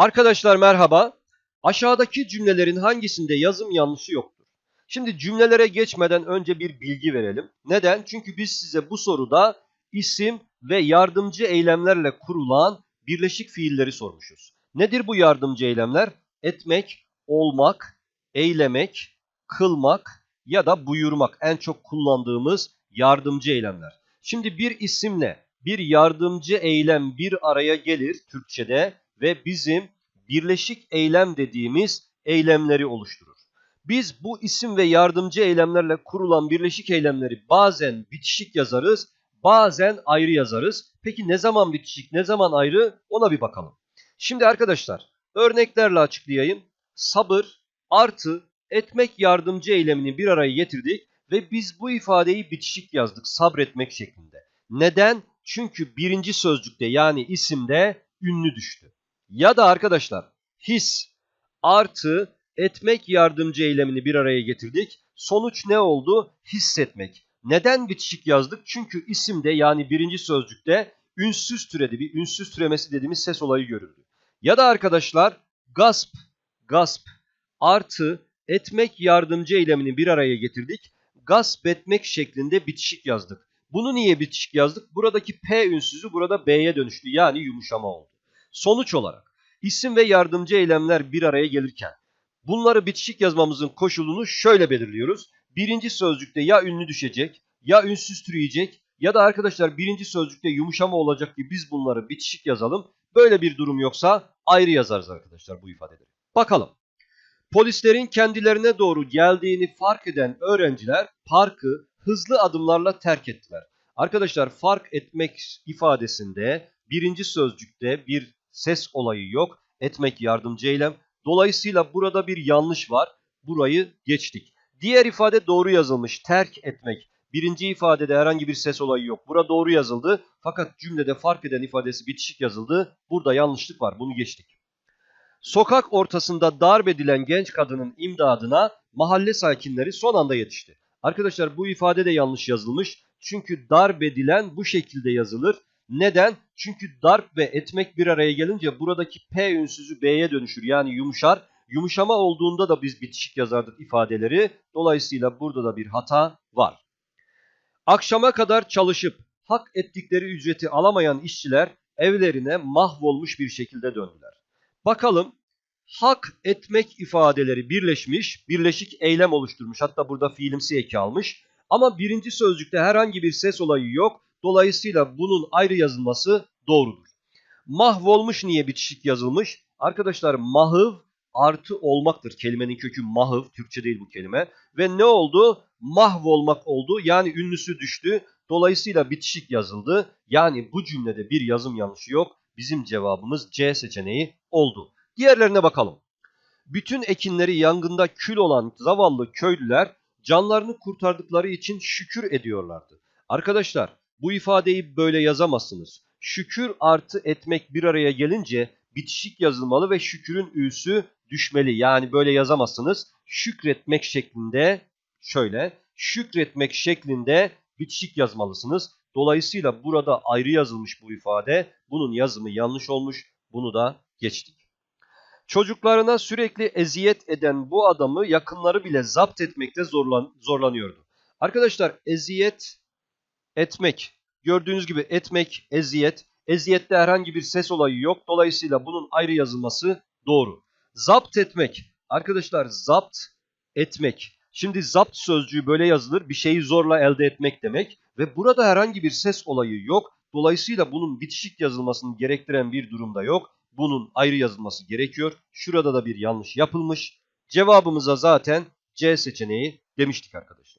Arkadaşlar merhaba. Aşağıdaki cümlelerin hangisinde yazım yanlışı yoktur? Şimdi cümlelere geçmeden önce bir bilgi verelim. Neden? Çünkü biz size bu soruda isim ve yardımcı eylemlerle kurulan birleşik fiilleri sormuşuz. Nedir bu yardımcı eylemler? Etmek, olmak, eylemek, kılmak ya da buyurmak en çok kullandığımız yardımcı eylemler. Şimdi bir isimle bir yardımcı eylem bir araya gelir Türkçede ve bizim birleşik eylem dediğimiz eylemleri oluşturur. Biz bu isim ve yardımcı eylemlerle kurulan birleşik eylemleri bazen bitişik yazarız, bazen ayrı yazarız. Peki ne zaman bitişik, ne zaman ayrı ona bir bakalım. Şimdi arkadaşlar örneklerle açıklayayım. Sabır artı etmek yardımcı eylemini bir araya getirdik ve biz bu ifadeyi bitişik yazdık sabretmek şeklinde. Neden? Çünkü birinci sözcükte yani isimde ünlü düştü. Ya da arkadaşlar his artı etmek yardımcı eylemini bir araya getirdik. Sonuç ne oldu? Hissetmek. Neden bitişik yazdık? Çünkü isimde yani birinci sözcükte ünsüz türedi. Bir ünsüz türemesi dediğimiz ses olayı görüldü. Ya da arkadaşlar gasp, gasp artı etmek yardımcı eylemini bir araya getirdik. Gasp etmek şeklinde bitişik yazdık. Bunu niye bitişik yazdık? Buradaki P ünsüzü burada B'ye dönüştü. Yani yumuşama oldu. Sonuç olarak isim ve yardımcı eylemler bir araya gelirken bunları bitişik yazmamızın koşulunu şöyle belirliyoruz. Birinci sözcükte ya ünlü düşecek ya ünsüz türeyecek ya da arkadaşlar birinci sözcükte yumuşama olacak ki biz bunları bitişik yazalım. Böyle bir durum yoksa ayrı yazarız arkadaşlar bu ifadeleri. Bakalım. Polislerin kendilerine doğru geldiğini fark eden öğrenciler parkı hızlı adımlarla terk ettiler. Arkadaşlar fark etmek ifadesinde birinci sözcükte bir ses olayı yok. Etmek yardımcı eylem. Dolayısıyla burada bir yanlış var. Burayı geçtik. Diğer ifade doğru yazılmış. Terk etmek. Birinci ifadede herhangi bir ses olayı yok. Burada doğru yazıldı. Fakat cümlede fark eden ifadesi bitişik yazıldı. Burada yanlışlık var. Bunu geçtik. Sokak ortasında darp edilen genç kadının imdadına mahalle sakinleri son anda yetişti. Arkadaşlar bu ifade de yanlış yazılmış. Çünkü darp edilen bu şekilde yazılır. Neden? Çünkü darp ve etmek bir araya gelince buradaki P ünsüzü B'ye dönüşür. Yani yumuşar. Yumuşama olduğunda da biz bitişik yazardık ifadeleri. Dolayısıyla burada da bir hata var. Akşama kadar çalışıp hak ettikleri ücreti alamayan işçiler evlerine mahvolmuş bir şekilde döndüler. Bakalım hak etmek ifadeleri birleşmiş, birleşik eylem oluşturmuş. Hatta burada fiilimsi eki almış. Ama birinci sözcükte herhangi bir ses olayı yok. Dolayısıyla bunun ayrı yazılması doğrudur. Mahvolmuş niye bitişik yazılmış? Arkadaşlar mahıv artı olmaktır. Kelimenin kökü mahıv. Türkçe değil bu kelime. Ve ne oldu? Mahvolmak oldu. Yani ünlüsü düştü. Dolayısıyla bitişik yazıldı. Yani bu cümlede bir yazım yanlışı yok. Bizim cevabımız C seçeneği oldu. Diğerlerine bakalım. Bütün ekinleri yangında kül olan zavallı köylüler canlarını kurtardıkları için şükür ediyorlardı. Arkadaşlar bu ifadeyi böyle yazamazsınız. Şükür artı etmek bir araya gelince bitişik yazılmalı ve şükürün ü'sü düşmeli. Yani böyle yazamazsınız. Şükretmek şeklinde şöyle şükretmek şeklinde bitişik yazmalısınız. Dolayısıyla burada ayrı yazılmış bu ifade. Bunun yazımı yanlış olmuş. Bunu da geçtik. Çocuklarına sürekli eziyet eden bu adamı yakınları bile zapt etmekte zorlan zorlanıyordu. Arkadaşlar eziyet etmek. Gördüğünüz gibi etmek, eziyet. Eziyette herhangi bir ses olayı yok. Dolayısıyla bunun ayrı yazılması doğru. Zapt etmek. Arkadaşlar zapt etmek. Şimdi zapt sözcüğü böyle yazılır. Bir şeyi zorla elde etmek demek. Ve burada herhangi bir ses olayı yok. Dolayısıyla bunun bitişik yazılmasını gerektiren bir durumda yok. Bunun ayrı yazılması gerekiyor. Şurada da bir yanlış yapılmış. Cevabımıza zaten C seçeneği demiştik arkadaşlar.